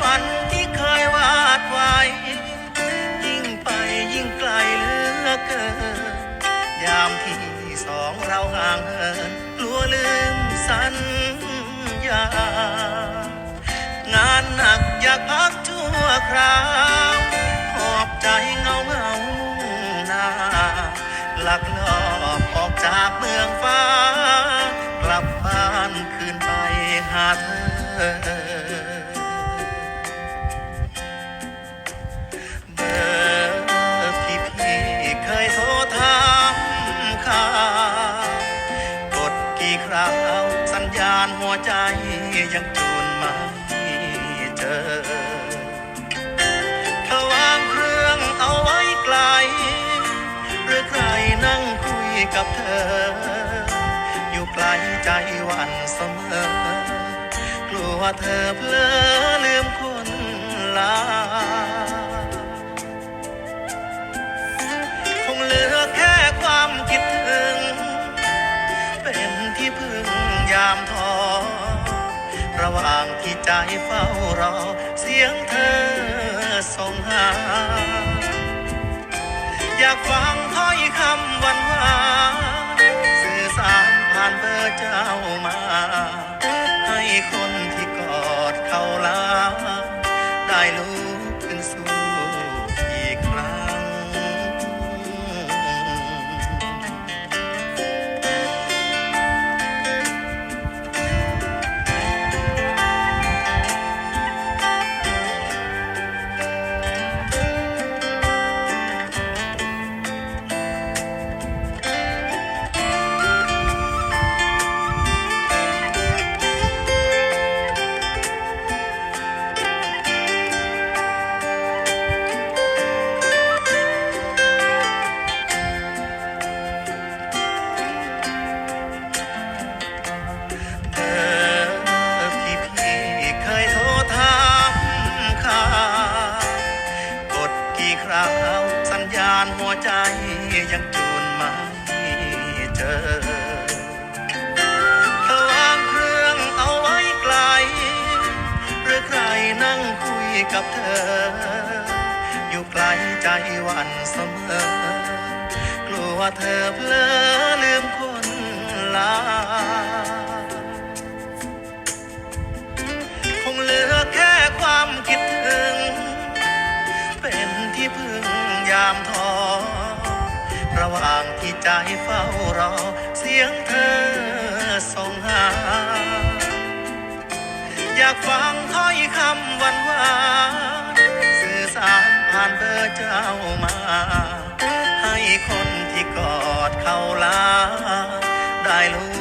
ฝันที่เคยวาดไว้ ยิ่งไปยิ่งไกลเหลือเกิน ยามที่สองเราห่างเหินกลัวลืมสัญญา งานหนักอยากพักชั่วคราวขอบใจเงาเงาหน้าหลักลอบออกจากเมืองฟ้า กลับบ้านคืนไปหาเธอ ยังจูนไม่เจอเธอวางเครื่องเอาไว้ไกล หรือใครนั่งคุยกับเธอ อยู่ไกลใจวันเสมอ กลัวเธอเพลอลืมคนลาคงเหลือแค่ความคิดถึง เป็นที่พึ่งยามท้อ ระหว่างที่ใจเฝ้ารอ เสียงเธอส่งหา อยากฟังถ้อยคำหวานหวานสื่อสารผ่านเบอร์เจ้ามา ให้คนที่กอดเขาลา ได้รู้ ราว สัญญาณหัวใจยังจูนไม่เจอเธอวางเครื่องเอาไว้ไกล หรือใครนั่งคุยกับเธอ อยู่ไกลใจวันเสมอ กลัวเธอเพลอลืมคนลาามท้อระหว่างที่ใจเฝ้ารอ เสียงเธอส่งหา อยากฟังถ้อยคำหวานวานสื่อสารผ่านเบอร์เจ้ามา ให้คนที่กอดเขาลา ได้รู้